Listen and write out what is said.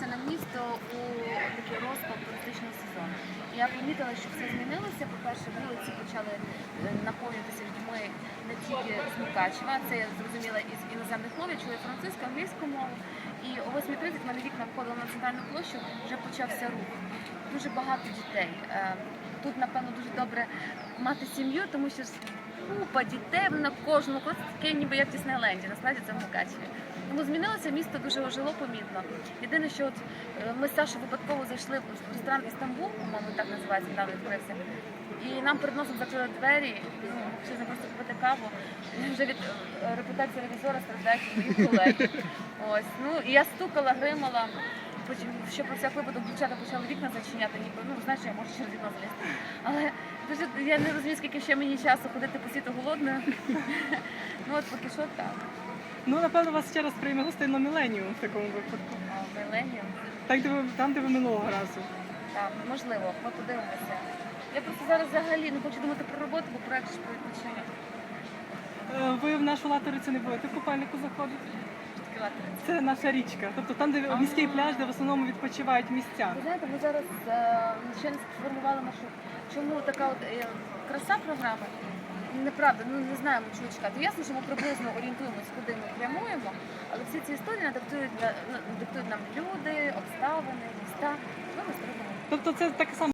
змінилося на місто у такий розпал туристичного сезону. Я помітила, що все змінилося. По-перше, вулиці почали е, наповнюватися людьми не тільки з Мукачева, це я зрозуміла із іноземних мов, я чула французьку, англійську мову. І о 8.30 мене вікна входила на центральну площу, вже почався рух. Дуже багато дітей. Е, Тут, напевно, дуже добре мати сім'ю, тому що купа дітей на кожному кроці таке, ніби як в Діснейленді. Насправді це в Мукачеві. Тому змінилося місто дуже ожило помітно. Єдине, що от е, ми з Сашою випадково зайшли в ресторан Істанбул, по-моєму, так називається, недавно відкрився. І нам перед носом закрили двері, ну, чесно, просто купити каву. Вже від е, репутації ревізора страждають мої колеги. Ось. Ну, і я стукала, гримала. Потім, що про всяк випадок дівчата почали вікна зачиняти, ніби, ну, знаєш, я можу через вікно залізти. Дуже, я не розумію, скільки ще мені часу ходити по світу голодною. Ну, от поки що так. Ну, напевно, вас ще раз прийме гостей на Міленіум в такому випадку. А Міленіум, Так, де ви, там, де ви минулого разу. так, можливо, ми подивимося. Я просто зараз взагалі не хочу думати про роботу, бо проект ж про відпочинок. Е, Ви в нашу латорицю не будете в купальнику заходити? Це наша річка. Тобто там, де міський пляж, де в основному відпочивають містяни. Ви знаєте, ми зараз е, ще не сформували маршрут. Чому така от е, краса програми? Неправда, ну не знаємо, чого чекати. Ясно, що ми приблизно орієнтуємось, куди ми прямуємо, але всі ці історії надиктують, ну, диктують нам люди, обставини, міста. Ми. Тобто це таке саме